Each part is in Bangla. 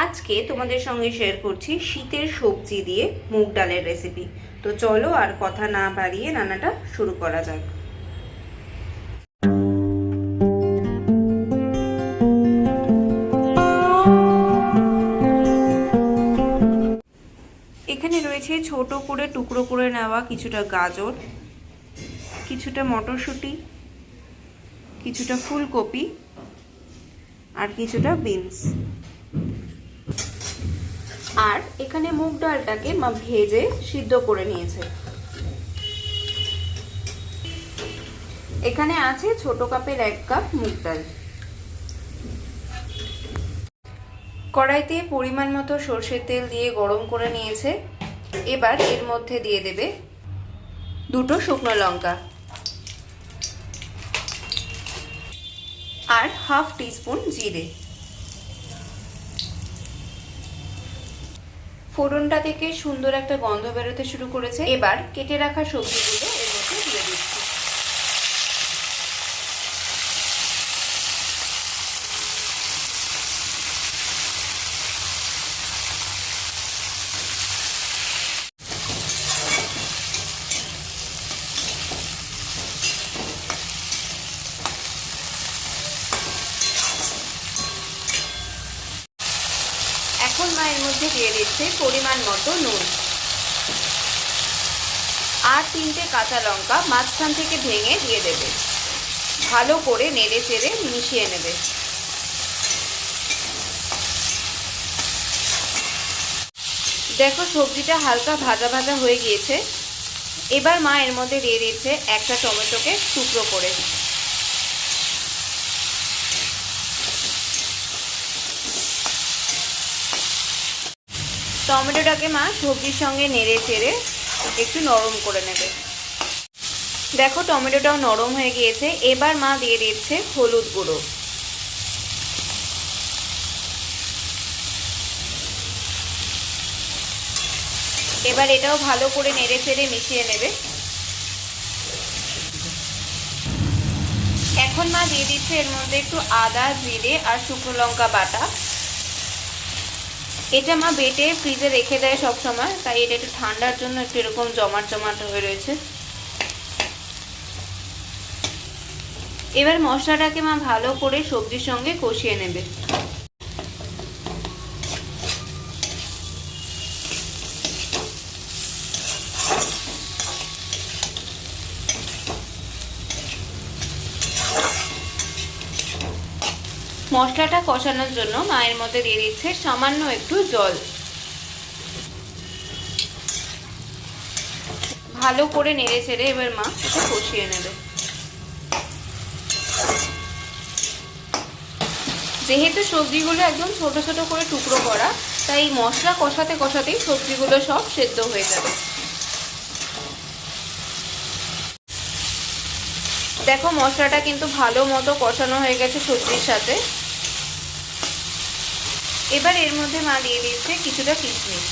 আজকে তোমাদের সঙ্গে শেয়ার করছি শীতের সবজি দিয়ে মুগ ডালের রেসিপি তো চলো আর কথা না বাড়িয়ে রান্নাটা শুরু করা যাক। এখানে রয়েছে ছোট করে টুকরো করে নেওয়া কিছুটা গাজর, কিছুটা মটরশুঁটি, কিছুটা ফুলকপি আর কিছুটা বিনস। আর এখানে মুগ ডালটাকে মা ভেজে সিদ্ধ করে নিয়েছে। এখানে আছে ছোট কাপের এক কাপ মুগ ডাল। কড়াইতে পরিমাণ মতো সর্ষের তেল দিয়ে গরম করে নিয়েছে। এবার এর মধ্যে দিয়ে দেবে দুটো শুকনো লঙ্কা। আর হাফ টিস্পুন জিরে। ফোড়নটা থেকে সুন্দর একটা গন্ধ বেরোতে শুরু করেছে। এবার কেটে রাখা সবজিগুলো এর মধ্যে দিয়ে দিচ্ছি এখন মায়ের মধ্যে দিয়ে দিচ্ছে পরিমাণ মতো নুন। আর তিনটে কাঁচা লঙ্কা মাঝখান থেকে ভেঙে দিয়ে দেবে। ভালো করে নেড়ে চেড়ে মিশিয়ে নেবে। দেখো সবজিটা হালকা ভাজা ভাজা হয়ে গিয়েছে। এবার মা এর মধ্যে দিয়ে দিচ্ছে একটা টমেটোকে টুকরো করে। টমেটোটাকে মা সবজির সঙ্গে নেড়ে চেড়ে একটু নরম করে নেবে। দেখো টমেটোটাও নরম হয়ে গিয়েছে। এবার মা দিয়ে দিচ্ছে হলুদ গুঁড়ো। এবার এটাও ভালো করে নেড়ে চেড়ে মিশিয়ে নেবে। এখন মা দিয়ে দিচ্ছে এর মধ্যে একটু আদা, জিরে আর শুকনো লঙ্কা বাটা। এটা মা বেটে ফ্রিজে রেখে দেয় সব সময়, তাই এটা একটু ঠান্ডার জন্য একটু এরকম জমাট জমাট হয়ে রয়েছে। এবার মশলাটাকে মা ভালো করে সবজির সঙ্গে কষিয়ে নেবে। মশলাটা কষানোর জন্য মায়ের মধ্যে দিয়ে দিচ্ছে সামান্য একটু জল। ভালো করে নেড়ে ছেড়ে এবার মা এটা কষিয়ে নেবে। যেহেতু সবজিগুলো একদম ছোট ছোট করে টুকরো করা, তাই মশলা কষাতে কষাতেই সবজিগুলো সব সেদ্ধ হয়ে যাবে। দেখো মশলাটা কিন্তু ভালো মতো কষানো হয়ে গেছে সবজির সাথে। এবার এর মধ্যে মা দিয়ে দিয়েছে কিছুটা কিশমিশ।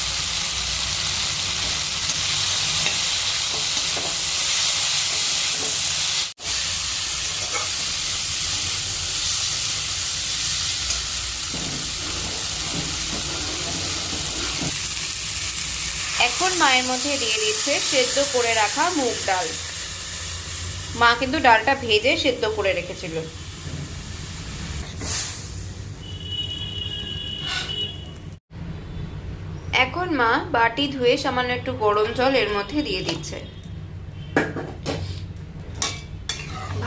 এখন মায়ের মধ্যে দিয়ে দিচ্ছে সেদ্ধ করে রাখা মুগ ডাল। মা কিন্তু ডালটা ভেজে সেদ্ধ করে রেখেছিল। এখন মা বাটি ধুয়ে সামান্য একটু গরম জল এর মধ্যে দিয়ে দিচ্ছে।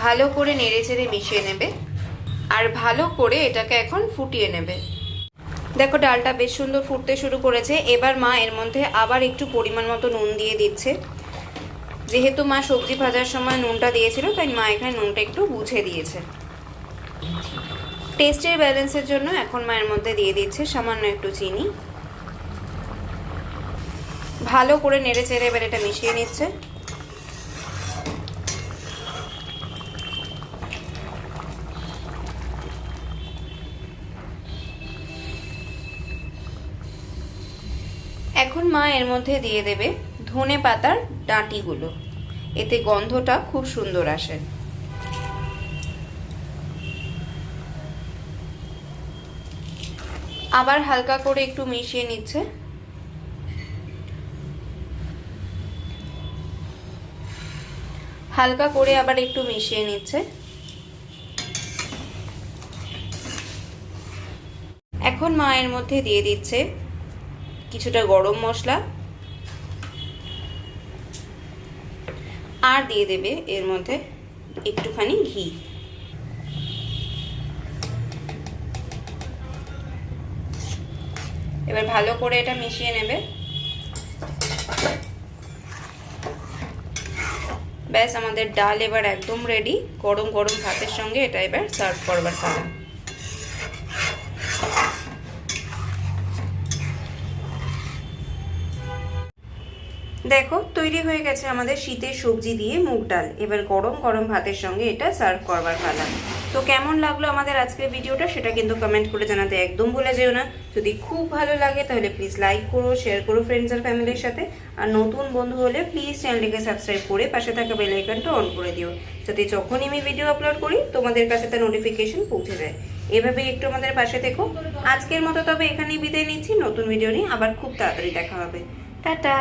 ভালো করে নেড়ে চেড়ে মিশিয়ে নেবে আর ভালো করে এটাকে এখন ফুটিয়ে নেবে। দেখো, ডালটা বেশ সুন্দর ফুটতে শুরু করেছে। এবার মা এর মধ্যে আবার একটু পরিমাণ মতো নুন দিয়ে দিচ্ছে। যেহেতু মা সবজি ভাজার সময় নুনটা দিয়েছিল, তাই মা এখানে নুনটা একটু বুঝে দিয়েছে। টেস্টের ব্যালেন্সের জন্য এখন মায়ের মধ্যে দিয়ে দিচ্ছে সামান্য একটু চিনি। ভালো করে নেড়ে চেড়ে এবার এটা মিশিয়ে নিচ্ছে। এখন মা এর মধ্যে দিয়ে দেবে ধনে পাতার ডাঁটিগুলো। এতে গন্ধটা খুব সুন্দর আসে। আবার হালকা করে একটু মিশিয়ে নিচ্ছে। হালকা করে আবার একটু মিশিয়ে নিচ্ছে। এখন মায়ের মধ্যে দিয়ে দিচ্ছে কিছুটা গরম মশলা। আর দিয়ে দেবে এর মধ্যে একটুখানি ঘি। এবার ভালো করে এটা মিশিয়ে নেবে। ব্যাস, আমাদের ডাল এবার একদম রেডি গরম গরম ভাতের সঙ্গে এটা এবার সার্ভ করবার পালা। দেখো, তৈরি হয়ে গেছে আমাদের শীতের সবজি দিয়ে মুগ ডাল। এবার গরম গরম ভাতের সঙ্গে এটা সার্ভ করবার পালা। তো কেমন লাগল আমাদের আজকের ভিডিওটা সেটা কিন্তু কমেন্ট করে জানাতে একদম ভুলে যেও না। যদি খুব ভালো লাগে তাহলে প্লিজ লাইক করো শেয়ার করো ফ্রেন্ডস আর ফ্যামিলির সাথে। আর নতুন বন্ধু হলে প্লিজ চ্যানেলটিকে সাবস্ক্রাইব করে পাশে থাকা বেল আইকনটা অন করে দিও। যাতে যখনই আমি ভিডিও আপলোড করি, তোমাদের কাছে তার নোটিফিকেশন পৌঁছে যায়। এভাবে একটু আমাদের পাশে থেকো। আজকের মতো তবে এখানেই বিদায় নিচ্ছি। নতুন ভিডিও নিয়ে আবার খুব তাড়াতাড়ি দেখা হবে। টাটা!